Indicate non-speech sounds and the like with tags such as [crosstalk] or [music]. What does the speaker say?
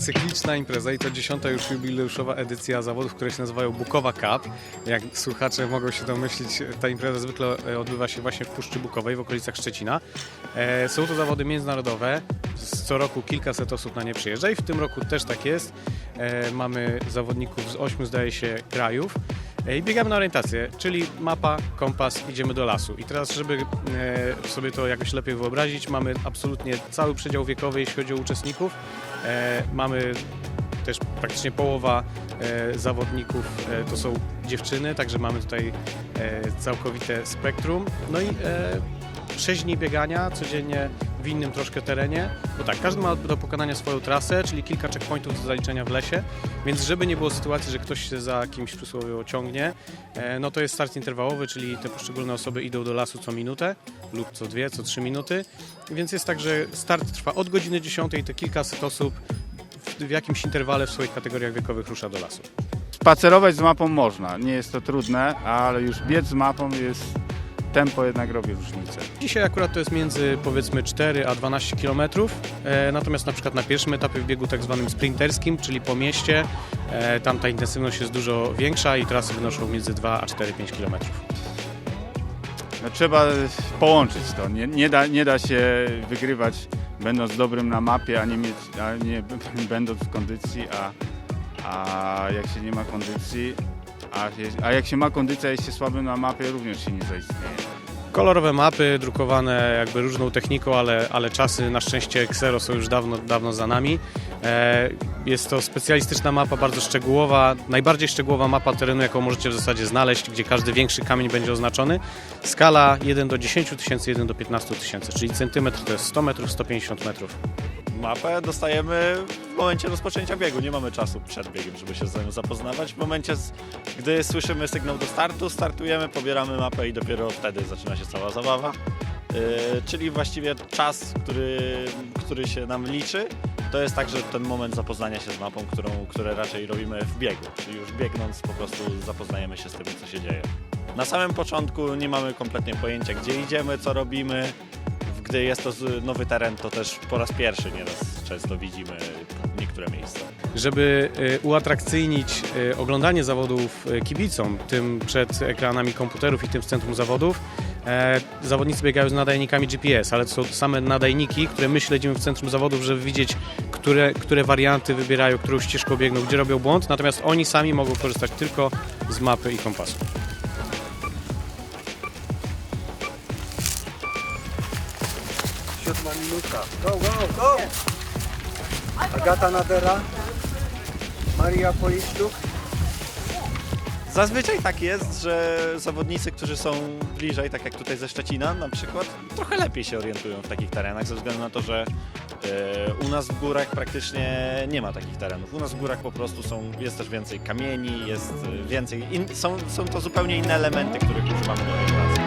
cykliczna impreza i to dziesiąta już jubileuszowa edycja zawodów, które się nazywają Bukowa Cup. Jak słuchacze mogą się domyślić, ta impreza zwykle e, odbywa się właśnie w Puszczy Bukowej, w okolicach Szczecina. E, Są to zawody międzynarodowe, co roku kilkaset osób na nie przyjeżdża i w tym roku też tak jest. E, Mamy zawodników z ośmiu, zdaje się, krajów. E, I biegamy na orientację, czyli mapa, kompas, idziemy do lasu. I teraz, żeby e, sobie to jakoś lepiej wyobrazić, mamy absolutnie cały przedział wiekowy, jeśli chodzi o uczestników. E, Mamy też praktycznie połowa zawodników to są dziewczyny, także mamy tutaj całkowite spektrum. No i 6 dni biegania codziennie w innym troszkę terenie, bo tak, każdy ma do pokonania swoją trasę, czyli kilka checkpointów do zaliczenia w lesie, więc żeby nie było sytuacji, że ktoś się za kimś przysłowiowo ciągnie, e, no to jest start interwałowy, czyli te poszczególne osoby idą do lasu co minutę lub co dwie, co trzy minuty, więc jest tak, że start trwa od godziny 10 i te kilkaset osób w jakimś interwale w swoich kategoriach wiekowych rusza do lasu. Spacerować z mapą można, nie jest to trudne, ale już biec z mapą jest, tempo jednak robi różnicę. Dzisiaj akurat to jest między powiedzmy 4 a 12 km, e, natomiast na przykład na pierwszym etapie w biegu tak zwanym sprinterskim, czyli po mieście, e, tam ta intensywność jest dużo większa i trasy wynoszą między 2 a 4-5 km. No, trzeba połączyć to, nie, nie, da, nie da się wygrywać będąc dobrym na mapie, a nie, mieć, a nie [laughs] będąc w kondycji, a, a jak się nie ma kondycji, a, a jak się ma kondycję, a jest się słabym na mapie, również się nie zaistnieje. Kolorowe mapy, drukowane jakby różną techniką, ale, ale czasy na szczęście Xero są już dawno, dawno za nami. E, Jest to specjalistyczna mapa, bardzo szczegółowa, najbardziej szczegółowa mapa terenu, jaką możecie w zasadzie znaleźć, gdzie każdy większy kamień będzie oznaczony. Skala 1 do 10 tysięcy, 1 do 15 tysięcy, czyli centymetr to jest 100 metrów, 150 metrów. Mapę dostajemy w momencie rozpoczęcia biegu. Nie mamy czasu przed biegiem, żeby się z nią zapoznawać. W momencie, gdy słyszymy sygnał do startu, startujemy, pobieramy mapę i dopiero wtedy zaczyna się cała zabawa. Yy, czyli właściwie czas, który, który się nam liczy, to jest także ten moment zapoznania się z mapą, którą, które raczej robimy w biegu. Czyli już biegnąc po prostu zapoznajemy się z tym, co się dzieje. Na samym początku nie mamy kompletnie pojęcia, gdzie idziemy, co robimy. Gdy jest to nowy teren, to też po raz pierwszy nieraz często widzimy niektóre miejsca. Żeby y, uatrakcyjnić y, oglądanie zawodów y, kibicom, tym przed ekranami komputerów i tym w centrum zawodów, e, zawodnicy biegają z nadajnikami GPS, ale to są same nadajniki, które my śledzimy w centrum zawodów, żeby widzieć, które, które warianty wybierają, którą ścieżką biegną, gdzie robią błąd, natomiast oni sami mogą korzystać tylko z mapy i kompasu. Siódma minuta. Go, go, go! Agata Nadera, Maria Poliszczuk. Zazwyczaj tak jest, że zawodnicy, którzy są bliżej, tak jak tutaj ze Szczecina na przykład, trochę lepiej się orientują w takich terenach, ze względu na to, że e, u nas w górach praktycznie nie ma takich terenów. U nas w górach po prostu są, jest też więcej kamieni, jest e, więcej, in, są, są to zupełnie inne elementy, których używamy do